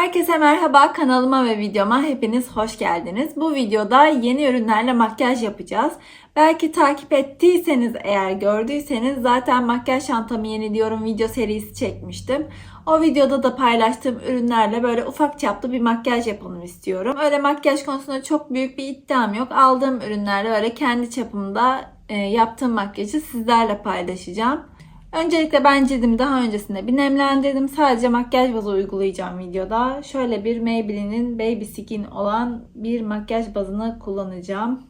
Herkese merhaba kanalıma ve videoma hepiniz hoş geldiniz. Bu videoda yeni ürünlerle makyaj yapacağız. Belki takip ettiyseniz eğer gördüyseniz zaten makyaj çantamı yeniliyorum video serisi çekmiştim. O videoda da paylaştığım ürünlerle böyle ufak çaplı bir makyaj yapalım istiyorum. Öyle makyaj konusunda çok büyük bir iddiam yok. Aldığım ürünlerle öyle kendi çapımda e, yaptığım makyajı sizlerle paylaşacağım. Öncelikle ben cildimi daha öncesinde bir nemlendirdim. Sadece makyaj bazı uygulayacağım videoda. Şöyle bir Maybelline'in Baby Skin olan bir makyaj bazını kullanacağım.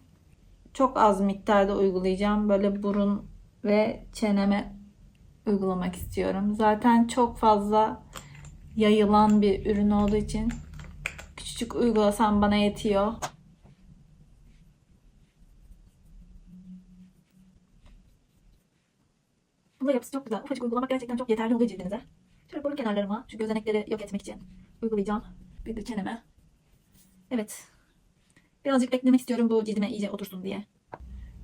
Çok az miktarda uygulayacağım. Böyle burun ve çeneme uygulamak istiyorum. Zaten çok fazla yayılan bir ürün olduğu için küçücük uygulasam bana yetiyor. Bunda yapısı çok güzel. Ufacık uygulamak gerçekten çok yeterli oluyor cildinize. Şöyle burun kenarlarıma, şu gözenekleri yok etmek için uygulayacağım. Bir de çeneme. Evet. Birazcık beklemek istiyorum bu cildime iyice otursun diye.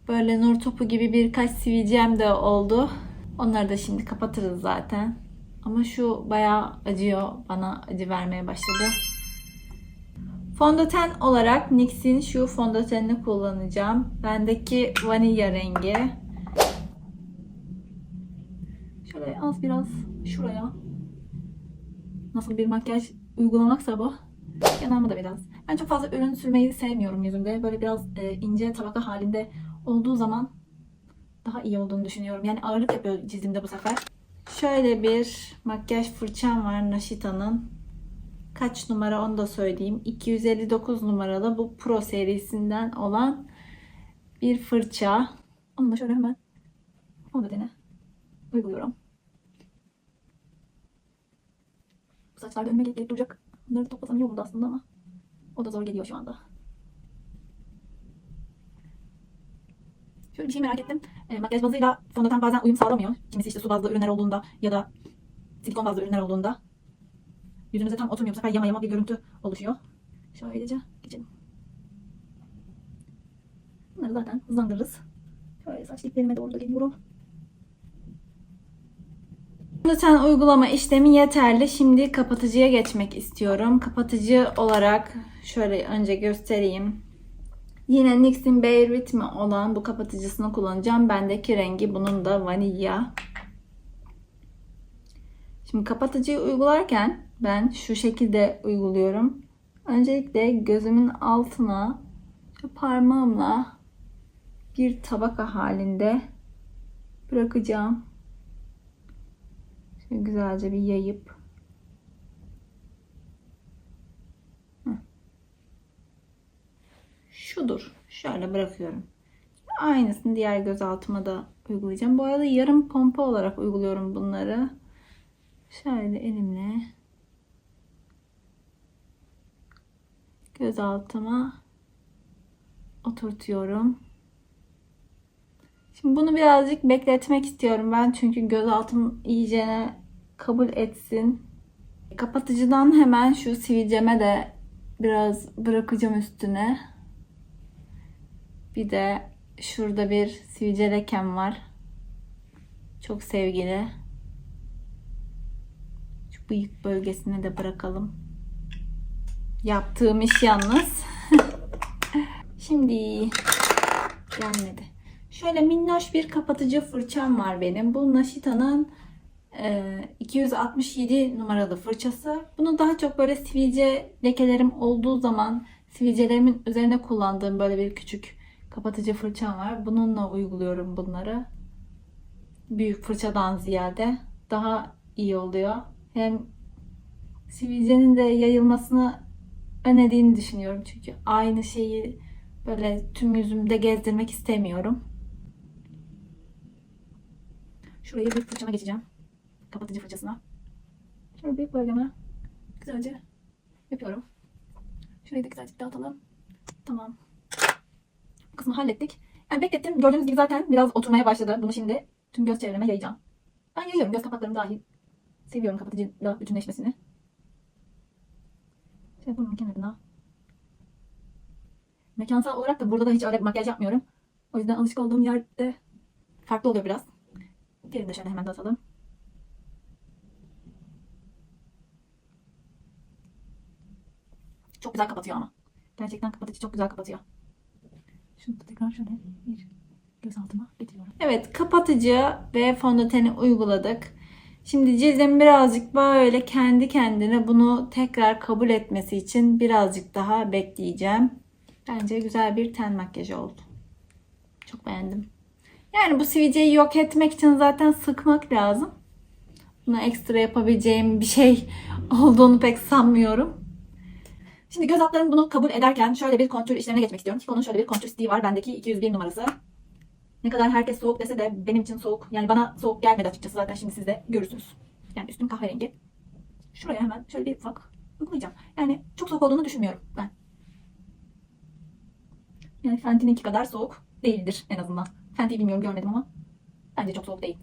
Böyle nur topu gibi birkaç sivilcem de oldu. Onları da şimdi kapatırız zaten. Ama şu bayağı acıyor. Bana acı vermeye başladı. Fondöten olarak NYX'in şu fondötenini kullanacağım. Bendeki vanilya rengi. Şöyle az biraz şuraya. Nasıl bir makyaj uygulamaksa bu. Yanağıma da biraz. Ben çok fazla ürün sürmeyi sevmiyorum yüzümde. Böyle biraz e, ince tabaka halinde olduğu zaman daha iyi olduğunu düşünüyorum. Yani ağırlık yapıyor cildimde bu sefer. Şöyle bir makyaj fırçam var Naşita'nın. Kaç numara onu da söyleyeyim. 259 numaralı bu Pro serisinden olan bir fırça. Onu da şöyle hemen fondötene uyguluyorum. Bu saçlar da önüme gelip gelip duracak. Bunları toplasam iyi olurdu aslında ama o da zor geliyor şu anda. Şöyle bir şey merak ettim. E, makyaj bazıyla fondöten bazen uyum sağlamıyor. Kimisi işte su bazlı ürünler olduğunda ya da silikon bazlı ürünler olduğunda yüzümüze tam oturmuyor. Bu sefer yama yama bir görüntü oluşuyor. Şöylece geçelim. Bunları zaten hızlandırırız. Şöyle saç diplerime doğru da geliyorum. Fondöten uygulama işlemi yeterli. Şimdi kapatıcıya geçmek istiyorum. Kapatıcı olarak şöyle önce göstereyim. Yine NYX'in Bare Rhythm olan bu kapatıcısını kullanacağım. Bendeki rengi bunun da vanilya. Şimdi kapatıcıyı uygularken ben şu şekilde uyguluyorum. Öncelikle gözümün altına parmağımla bir tabaka halinde bırakacağım. Şöyle güzelce bir yayıp şudur. Şöyle bırakıyorum. Aynısını diğer göz altıma da uygulayacağım. Bu arada yarım pompa olarak uyguluyorum bunları. Şöyle elimle göz altıma oturtuyorum. Şimdi bunu birazcık bekletmek istiyorum ben çünkü göz altım iyicene kabul etsin. Kapatıcıdan hemen şu sivilceme de biraz bırakacağım üstüne. Bir de şurada bir sivilce lekem var. Çok sevgili. Şu bıyık bölgesine de bırakalım. Yaptığım iş yalnız. Şimdi gelmedi. Şöyle minnoş bir kapatıcı fırçam var benim. Bu Naşita'nın e, 267 numaralı fırçası. Bunu daha çok böyle sivilce lekelerim olduğu zaman sivilcelerimin üzerine kullandığım böyle bir küçük kapatıcı fırçam var. Bununla uyguluyorum bunları. Büyük fırçadan ziyade daha iyi oluyor. Hem sivilcenin de yayılmasını önlediğini düşünüyorum. Çünkü aynı şeyi böyle tüm yüzümde gezdirmek istemiyorum. Şuraya bir fırçama geçeceğim. Kapatıcı fırçasına. Şöyle büyük bölgeme güzelce yapıyorum. Şurayı da güzelce dağıtalım. Tamam. Bu kısmı hallettik. Yani beklettim. Gördüğünüz gibi zaten biraz oturmaya başladı. Bunu şimdi tüm göz çevreme yayacağım. Ben yayıyorum. Göz kapaklarım dahil. Seviyorum kapatıcıyla bütünleşmesini. Şöyle burnun kenarına. Mekansal olarak da burada da hiç öyle bir makyaj yapmıyorum. O yüzden alışık olduğum yerde farklı oluyor biraz. Diğerini de şöyle hemen dağıtalım. Çok güzel kapatıyor ama. Gerçekten kapatıcı çok güzel kapatıyor. Şunu da tekrar şöyle bir göz altıma getiriyorum. Evet kapatıcı ve fondöteni uyguladık. Şimdi cildin birazcık böyle kendi kendine bunu tekrar kabul etmesi için birazcık daha bekleyeceğim. Bence güzel bir ten makyajı oldu. Çok beğendim. Yani bu sivilceyi yok etmek için zaten sıkmak lazım. Buna ekstra yapabileceğim bir şey olduğunu pek sanmıyorum. Şimdi göz altlarım bunu kabul ederken şöyle bir kontür işlemine geçmek istiyorum. Kiko'nun şöyle bir kontür stiği var. Bendeki 201 numarası. Ne kadar herkes soğuk dese de benim için soğuk. Yani bana soğuk gelmedi açıkçası. Zaten şimdi siz de görürsünüz. Yani üstüm kahverengi. Şuraya hemen şöyle bir ufak uygulayacağım. Yani çok soğuk olduğunu düşünmüyorum ben. Yani Fenty'ninki kadar soğuk değildir en azından. Fenty'yi bilmiyorum görmedim ama bence çok soğuk değil.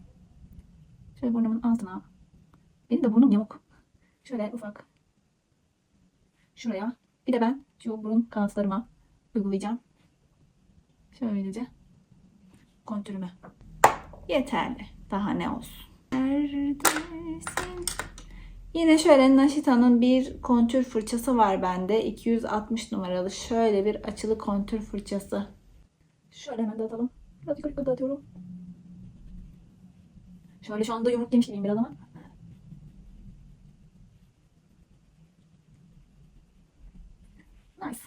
Şöyle burnumun altına. Benim de burnum yamuk. Şöyle ufak. Şuraya. Bir de ben şu burun kanatlarıma uygulayacağım. Şöylece kontürümü. Yeterli. Daha ne olsun. Neredesin? Yine şöyle Naşita'nın bir kontür fırçası var bende. 260 numaralı şöyle bir açılı kontür fırçası. Şöyle hemen dağıtalım. Biraz yukarı yukarı dağıtıyorum. Şöyle şu anda yumruk yemiş gibiyim biraz ama. Nice.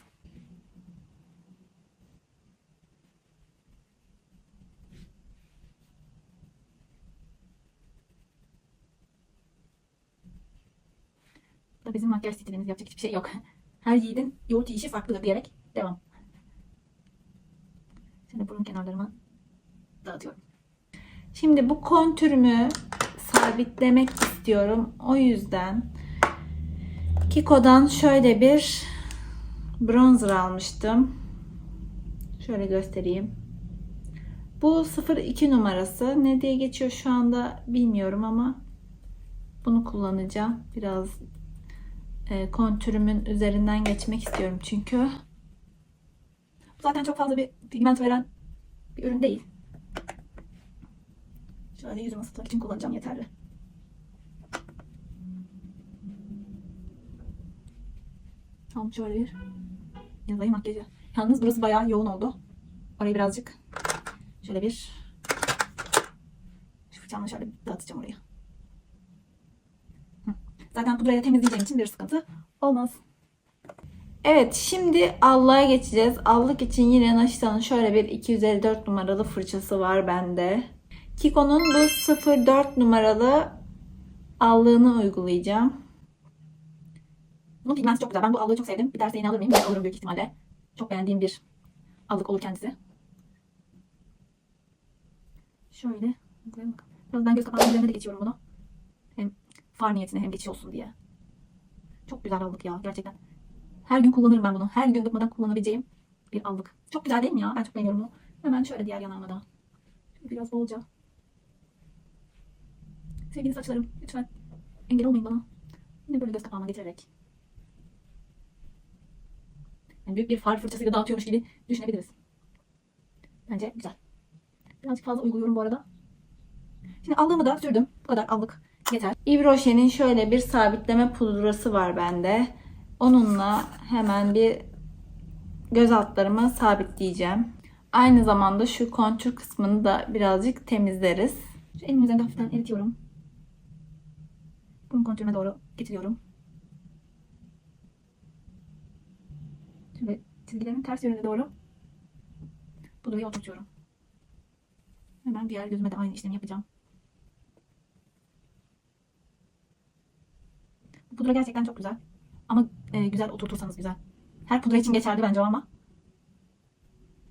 Da bizim makyaj stilimiz yapacak hiçbir şey yok. Her yiğidin yoğurt yiyişi farklıdır diyerek devam. Şimdi burun kenarlarıma dağıtıyorum. Şimdi bu kontürümü sabitlemek istiyorum. O yüzden Kiko'dan şöyle bir bronzer almıştım. Şöyle göstereyim. Bu 02 numarası. Ne diye geçiyor şu anda bilmiyorum ama bunu kullanacağım. Biraz e, kontürümün üzerinden geçmek istiyorum çünkü. Zaten çok fazla bir pigment veren bir ürün değil. Şöyle yüzümü ısıtmak için kullanacağım yeterli. Tamam şöyle bir yazayım makyajı. Yalnız burası bayağı yoğun oldu. Orayı birazcık şöyle bir şu fırçamla şöyle dağıtacağım orayı. Zaten pudrayla temizleyeceğim için bir sıkıntı olmaz. Evet şimdi allığa geçeceğiz. Allık için yine Naşita'nın şöyle bir 254 numaralı fırçası var bende. Kiko'nun bu 04 numaralı allığını uygulayacağım. Bunun pigmenti çok güzel. Ben bu allığı çok sevdim. Bir derse yine alır mıyım? Ben alırım büyük ihtimalle. Çok beğendiğim bir allık olur kendisi. Şöyle. Biraz ben göz kapağının üzerine de geçiyorum bunu. Hem far niyetine hem geçiş olsun diye. Çok güzel allık ya gerçekten. Her gün kullanırım ben bunu. Her gün bıkmadan kullanabileceğim bir allık. Çok güzel değil mi ya? Ben çok beğeniyorum bunu. Hemen şöyle diğer yanağıma da. Biraz bolca. Sevgili saçlarım lütfen engel olmayın bana. Yine böyle göz kapağıma getirerek. Yani büyük bir far fırçasıyla dağıtıyormuş gibi düşünebiliriz. Bence güzel. Birazcık fazla uyguluyorum bu arada. Şimdi allığımı da sürdüm. Bu kadar allık yeter. Yves Rocher'in şöyle bir sabitleme pudrası var bende. Onunla hemen bir göz altlarımı sabitleyeceğim. Aynı zamanda şu kontür kısmını da birazcık temizleriz. Şu elimin üzerinde hafiften eritiyorum. Bunun kontürüne doğru getiriyorum. Şöyle çizgilerimin ters yönüne doğru pudrayı oturtuyorum. Hemen diğer gözüme de aynı işlemi yapacağım. Bu pudra gerçekten çok güzel. Ama e, güzel oturtursanız güzel. Her pudra için geçerli bence ama.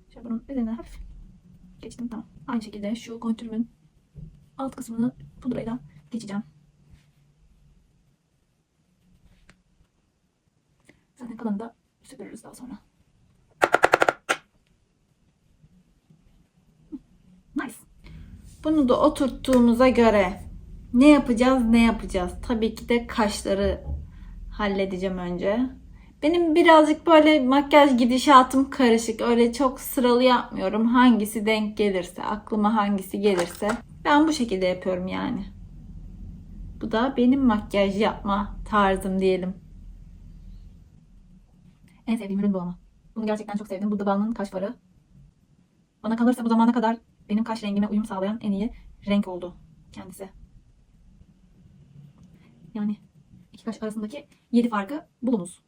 Şöyle bunun üzerine hafif geçtim tamam. Aynı şekilde şu kontürümün alt kısmını pudrayla geçeceğim. Zaten kalanı da süpürürüz daha sonra. Nice. Bunu da oturttuğumuza göre ne yapacağız ne yapacağız? Tabii ki de kaşları halledeceğim önce. Benim birazcık böyle makyaj gidişatım karışık. Öyle çok sıralı yapmıyorum. Hangisi denk gelirse, aklıma hangisi gelirse. Ben bu şekilde yapıyorum yani. Bu da benim makyaj yapma tarzım diyelim. En sevdiğim ürün bu ama. Bunu gerçekten çok sevdim. Bu The Balm'ın kaş farı. Bana kalırsa bu zamana kadar benim kaş rengime uyum sağlayan en iyi renk oldu kendisi. Yani iki kaş arasındaki 7 farkı bulunuz.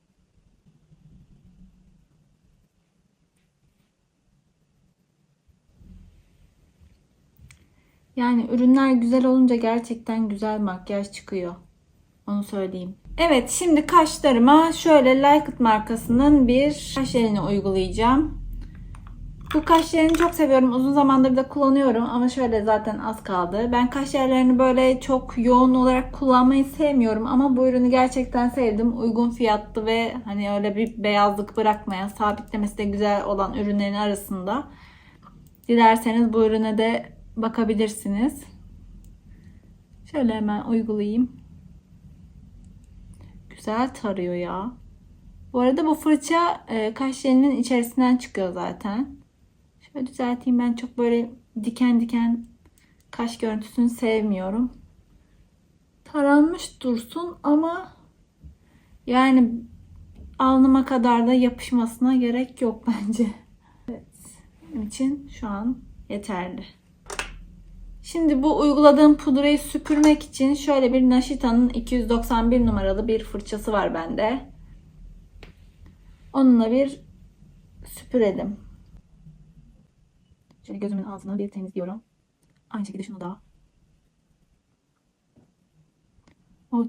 Yani ürünler güzel olunca gerçekten güzel makyaj çıkıyor. Onu söyleyeyim. Evet şimdi kaşlarıma şöyle Like markasının bir kaş jelini uygulayacağım. Bu kaş jelini çok seviyorum. Uzun zamandır da kullanıyorum ama şöyle zaten az kaldı. Ben kaş jellerini böyle çok yoğun olarak kullanmayı sevmiyorum ama bu ürünü gerçekten sevdim. Uygun fiyatlı ve hani öyle bir beyazlık bırakmayan, sabitlemesi de güzel olan ürünlerin arasında. Dilerseniz bu ürüne de bakabilirsiniz. Şöyle hemen uygulayayım. Güzel tarıyor ya. Bu arada bu fırça e, kaş jelinin içerisinden çıkıyor zaten. Şöyle düzelteyim ben çok böyle diken diken kaş görüntüsünü sevmiyorum. Taranmış dursun ama yani alnıma kadar da yapışmasına gerek yok bence. Evet. Benim için şu an yeterli. Şimdi bu uyguladığım pudrayı süpürmek için şöyle bir Naşita'nın 291 numaralı bir fırçası var bende. Onunla bir süpürelim. Şöyle gözümün altına bir temizliyorum. Aynı şekilde şunu da. O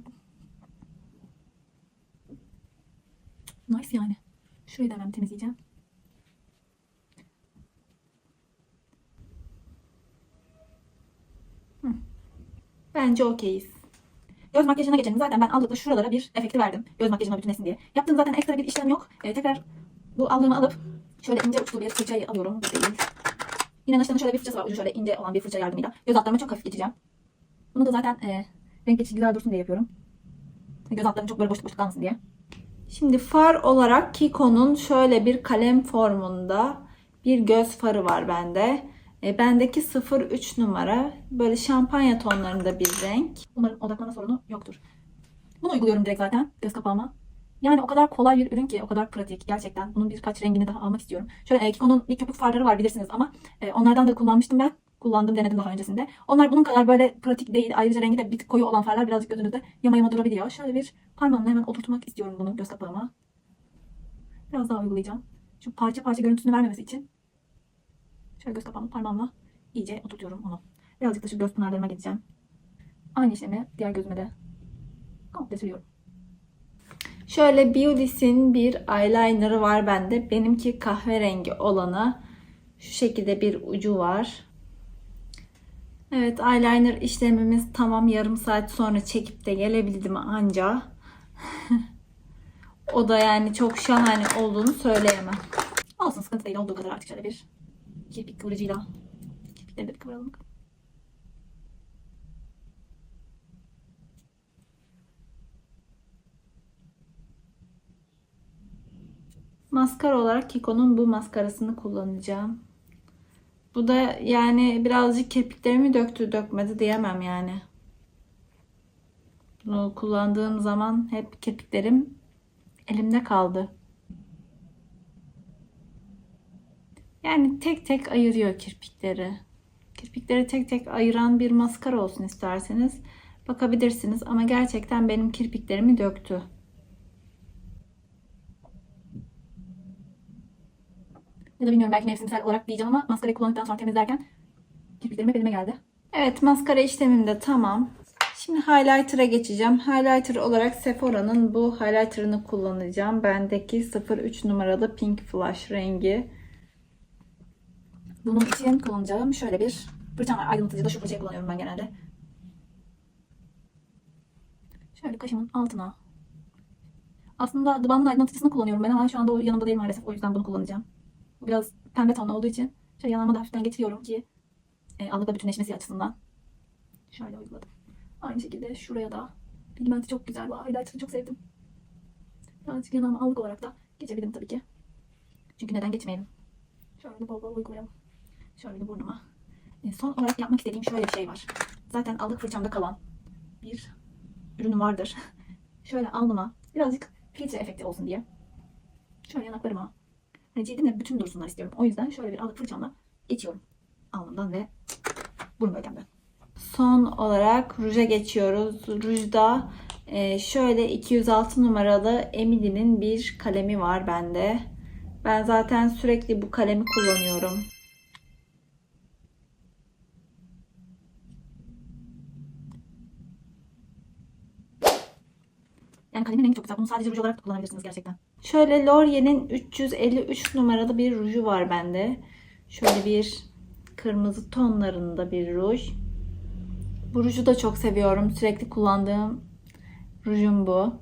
nice yani. Şurayı da hemen temizleyeceğim. Bence okeyiz. Göz makyajına geçelim. Zaten ben aldıkça şuralara bir efekti verdim. Göz makyajına bütünlesin diye. Yaptığım zaten ekstra bir işlem yok. Ee, tekrar bu aldığımı alıp şöyle ince uçlu bir fırçayı alıyorum. Değil. Yine Naşita'nın şöyle bir fırçası var. Ucu şöyle ince olan bir fırça yardımıyla. Göz altlarıma çok hafif geçeceğim. Bunu da zaten e, renk geçici güzel dursun diye yapıyorum. Göz altlarım çok böyle boşluk boşluk kalmasın diye. Şimdi far olarak Kiko'nun şöyle bir kalem formunda bir göz farı var bende. E, bendeki 03 numara. Böyle şampanya tonlarında bir renk. Umarım odaklama sorunu yoktur. Bunu uyguluyorum direkt zaten göz kapağıma. Yani o kadar kolay bir ürün ki, o kadar pratik gerçekten. Bunun birkaç rengini daha almak istiyorum. Şöyle e, Kiko'nun bir köpük farları var bilirsiniz ama e, onlardan da kullanmıştım ben. Kullandım, denedim daha öncesinde. Onlar bunun kadar böyle pratik değil. Ayrıca rengi de bir koyu olan farlar birazcık gözünüzde yama yama durabiliyor. Şöyle bir parmağımla hemen oturtmak istiyorum bunu göz kapağıma. Biraz daha uygulayacağım. Şu parça parça görüntüsünü vermemesi için. Şöyle göz kapağımı parmağımla iyice oturtuyorum onu. Birazcık da şu göz pınarlarıma gideceğim. Aynı işlemi diğer gözüme de komple sürüyorum. Şöyle Beauty's'in bir eyeliner'ı var bende. Benimki kahverengi olanı. Şu şekilde bir ucu var. Evet eyeliner işlemimiz tamam. Yarım saat sonra çekip de gelebildim anca. o da yani çok şahane olduğunu söyleyemem. Olsun sıkıntı değil olduğu kadar artık şöyle bir kirpik kıvırıcıyla kirpikleri de bir kıvıralım. Maskara olarak Kiko'nun bu maskarasını kullanacağım. Bu da yani birazcık kirpiklerimi döktü dökmedi diyemem yani. Bunu kullandığım zaman hep kirpiklerim elimde kaldı. Yani tek tek ayırıyor kirpikleri. Kirpikleri tek tek ayıran bir maskara olsun isterseniz bakabilirsiniz ama gerçekten benim kirpiklerimi döktü. Ya da bilmiyorum belki mevsimsel olarak diyeceğim ama maskarayı kullandıktan sonra temizlerken kirpiklerim hep elime geldi. Evet maskara işlemim de tamam. Şimdi highlighter'a geçeceğim. Highlighter olarak Sephora'nın bu highlighter'ını kullanacağım. Bendeki 03 numaralı Pink Flush rengi. Bunun için kullanacağım şöyle bir fırçam var. Aydınlatıcı da şu fırçayı kullanıyorum ben genelde. Şöyle kaşımın altına. Aslında Balm'ın aydınlatıcısını kullanıyorum ben ama şu anda o yanımda değil maalesef. O yüzden bunu kullanacağım. Bu biraz pembe tonlu olduğu için şöyle yanıma da hafiften getiriyorum ki e, allıkla bütünleşmesi açısından. Şöyle uyguladım. Aynı şekilde şuraya da pigmenti çok güzel. Bu highlighter'ı çok sevdim. Birazcık yanağıma allık olarak da geçebilirim tabii ki. Çünkü neden geçmeyelim. Şöyle bol bol uygulayalım. Şöyle burnuma. E, son olarak yapmak istediğim şöyle bir şey var. Zaten allık fırçamda kalan bir ürünüm vardır. şöyle alnıma birazcık filtre efekti olsun diye. şöyle yanaklarıma hani cildimle bütün dursunlar istiyorum. O yüzden şöyle bir alık fırçamla geçiyorum. Alnımdan ve burun bölgemden. Son olarak ruja geçiyoruz. Rujda e, şöyle 206 numaralı Emily'nin bir kalemi var bende. Ben zaten sürekli bu kalemi kullanıyorum. Yani kalemin rengi çok güzel. Bunu sadece ruj olarak da kullanabilirsiniz gerçekten. Şöyle L'Oreal'in 353 numaralı bir ruju var bende. Şöyle bir kırmızı tonlarında bir ruj. Bu ruju da çok seviyorum. Sürekli kullandığım rujum bu.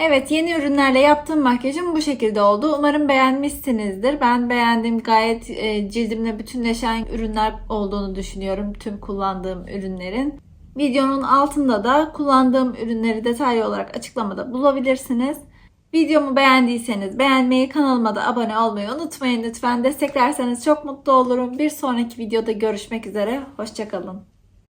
Evet yeni ürünlerle yaptığım makyajım bu şekilde oldu. Umarım beğenmişsinizdir. Ben beğendim. Gayet e, cildimle bütünleşen ürünler olduğunu düşünüyorum. Tüm kullandığım ürünlerin. Videonun altında da kullandığım ürünleri detaylı olarak açıklamada bulabilirsiniz. Videomu beğendiyseniz beğenmeyi, kanalıma da abone olmayı unutmayın lütfen. Desteklerseniz çok mutlu olurum. Bir sonraki videoda görüşmek üzere. Hoşçakalın.